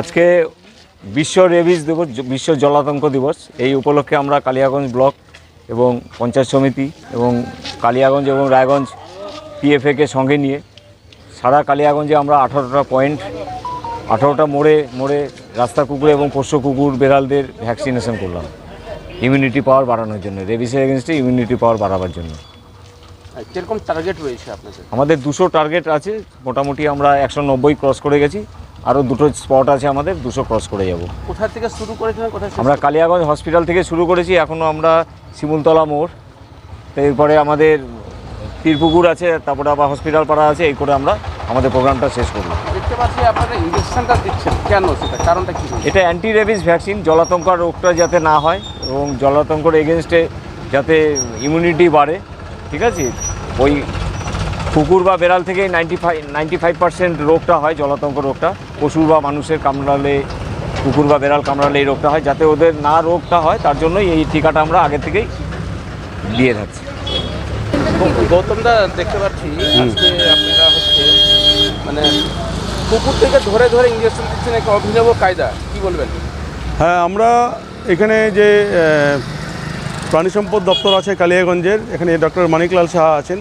আজকে বিশ্ব রেবিস দিবস বিশ্ব জলাতঙ্ক দিবস। এই উপলক্ষে আমরা কালিয়াগঞ্জ ব্লক এবং পঞ্চায়েত সমিতি এবং কালিয়াগঞ্জ এবং রায়গঞ্জ পিএফএকে সঙ্গে নিয়ে সারা কালিয়াগঞ্জে আমরা আঠারোটা পয়েন্ট আঠারোটা মোড়ে মোড়ে রাস্তা কুকুর এবং পোষ্য কুকুর বেড়ালদের ভ্যাকসিনেশন করলাম। ইমিউনিটি পাওয়ার বাড়ানোর জন্য রেবিসের এগেনস্টে ইমিউনিটি পাওয়ার বাড়াবার জন্য। কীরকম টার্গেট রয়েছে আপনাদের? আমাদের দুশো টার্গেট আছে মোটামুটি আমরা একশো নব্বই ক্রস করে গেছি। আরও দুটো স্পট আছে আমাদের দুশো ক্রস করে যাব। কোথা থেকে শুরু করেছিলেন কোথায় আমরা কালিয়াগঞ্জ হসপিটাল থেকে শুরু করেছি এখনও আমরা শিমুলতলা মোড়। এরপরে আমাদের পীরপুকুর আছে তারপরে আবার হসপিটাল পাড়া আছে এই করে আমরা আমাদের প্রোগ্রামটা শেষ করব দেখতে পাচ্ছি আপনারা ইঞ্জেকশনটা দিচ্ছেন। কেন সেটা? কারণটা কি এটা অ্যান্টি রেবিস ভ্যাকসিন জলাতঙ্কার রোগটা যাতে না হয় এবং জলাতঙ্কর এগেনস্টে যাতে ইমিউনিটি বাড়ে ঠিক আছে? ওই কুকুর বা বেড়াল থেকে ninety five ninety five percent রোগটা হয় জলাতঙ্ক রোগটা। পশু বা মানুষের কামড়ালে কুকুর বা বেড়াল কামড়ালে এই রোগটা হয় যাতে ওদের না রোগটা হয় তার জন্যই এই টিকাটা আমরা আগে থেকেই দিয়ে থাকছি। গৌতমদা দেখতে পাচ্ছি আজকে আপনারা হচ্ছে মানে কুকুর থেকে ধরে ধরে ইঞ্জেকশন দিচ্ছেন একটা অভিনব কায়দা কি বলবেন? হ্যাঁ আমরা এখানে যে প্রাণী সম্পদ দপ্তর আছে কালিয়াগঞ্জের এখানে ডক্টর মানিকলাল সাহা আছেন।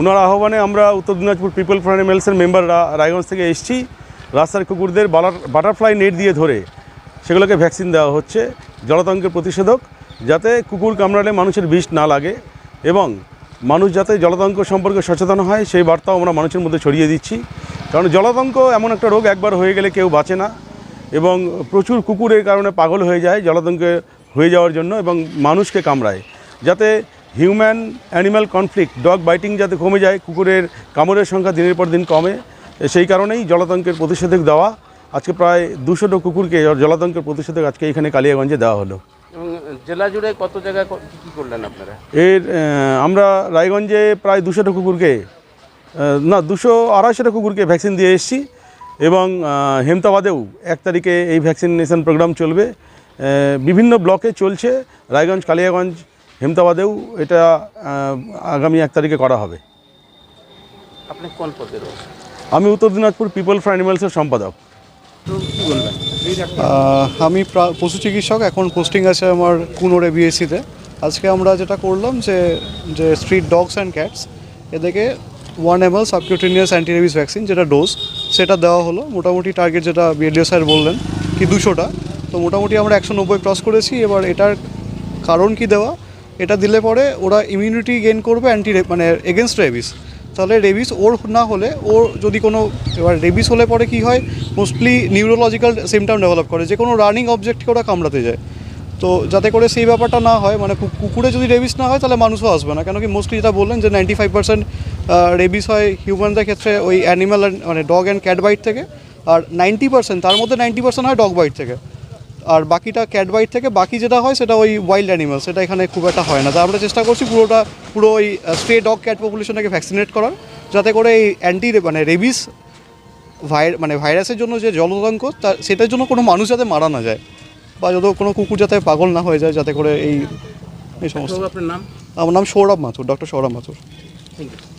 ওনার আহ্বানে আমরা উত্তর দিনাজপুর পিপল ফর অ্যানিমেলসের মেম্বাররা রায়গঞ্জ থেকে এসেছি। রাস্তার কুকুরদের বাটারফ্লাই নেট দিয়ে ধরে সেগুলোকে ভ্যাকসিন দেওয়া হচ্ছে জলাতঙ্কের প্রতিষেধক, যাতে কুকুর কামড়ালে মানুষের বিষ না লাগে এবং মানুষ যাতে জলাতঙ্ক সম্পর্কে সচেতন হয়, সেই বার্তাও আমরা মানুষের মধ্যে ছড়িয়ে দিচ্ছি। কারণ জলাতঙ্ক এমন একটা রোগ একবার হয়ে গেলে কেউ বাঁচে না এবং প্রচুর কুকুরের কারণে পাগল হয়ে যায় জলাতঙ্কে হয়ে যাওয়ার জন্য এবং মানুষকে কামড়ায়। যাতে human animal conflict dog biting যাতে কমে যায় কুকুরের কামড়ের সংখ্যা দিনের পর দিন কমে সেই কারণেই জলাতঙ্কের প্রতিষেধক দেওয়া। আজকে প্রায় দুশোটা কুকুরকে জলাতঙ্কের প্রতিষেধক আজকে এখানে কালিয়াগঞ্জে দেওয়া হলো। জেলা জুড়ে কত জায়গায় ক- করলেন আপনারা? এর আমরা রায়গঞ্জে প্রায় দুশোটা কুকুরকে না দুশো আড়াইশোটা কুকুরকে ভ্যাকসিন দিয়ে এসেছি এবং হেমতাবাদেও এক তারিখে এই ভ্যাকসিনেশন প্রোগ্রাম চলবে। বিভিন্ন ব্লকে চলছে রায়গঞ্জ কালিয়াগঞ্জ হেমতাবাদেও এটা আগামী এক তারিখে করা হবে। আপনি কোন পদে রয়েছেন? আমি উত্তর দিনাজপুর পিপল ফর অ্যানিমালসের সম্পাদক। তো কি বলবেন? আহ, আমি পশু চিকিৎসক এখন পোস্টিং আছে আমার কুনোরে বিএসসিতে। আজকে আমরা যেটা করলাম যে যে স্ট্রিট ডগস অ্যান্ড ক্যাটস এদেরকে one M L subcutaneous antirabies vaccine যেটা ডোজ সেটা দেওয়া হলো। মোটামুটি টার্গেট যেটা বিএডিও স্যার বললেন কি দুশোটা। তো মোটামুটি আমরা একশো নব্বই ক্রস করেছি। এবার এটার কারণ কি দেওয়া? এটা দিলে পরে ওরা ইমিউনিটি গেইন করবে অ্যান্টি মানে এগেনস্ট রেবিস তাহলে রেবিস ওর না হলে ওর যদি কোনো এবার রেবিস হলে পরে কি হয়? মোস্টলি নিউরোলজিক্যাল সিমটম ডেভেলপ করে। যে কোনো রানিং অবজেক্টকে ওরা কামড়াতে যায়। তো যাতে করে সেই ব্যাপারটা না হয় মানে কুকুরে যদি রেবিস না হয়, তাহলে মানুষও আসবে না। কেন কি মোস্টলি যেটা বললেন যে নাইনটি ফাইভ পার্সেন্ট রেবিস হয় হিউম্যানদের ক্ষেত্রে ওই অ্যানিম্যাল মানে ডগ অ্যান্ড ক্যাট বাইট থেকে। আর নাইনটি পার্সেন্ট তার মধ্যে নাইনটি পার্সেন্ট হয় ডগ বাইট থেকে। আর বাকিটা ক্যাট বাইট থেকে বাকি যেটা হয় সেটা ওই ওয়াইল্ড অ্যানিমাল সেটা এখানে খুব একটা হয় না। তা আমরা চেষ্টা করছি পুরোটা পুরো ওই স্ট্রে ডগ ক্যাট পপুলেশনটাকে ভ্যাকসিনেট করার যাতে করে এই অ্যান্টি মানে রেবিস ভাই মানে ভাইরাসের জন্য যে জলতঙ্ক তা সেটার জন্য কোনো মানুষ যাতে মারা না যায় বা যত কোনো কুকুর যাতে পাগল না হয়ে যায় যাতে করে এই এই সমস্ত। আপনার নাম? আমার নাম Saurabh Mathur doctor Saurabh Mathur. Thank you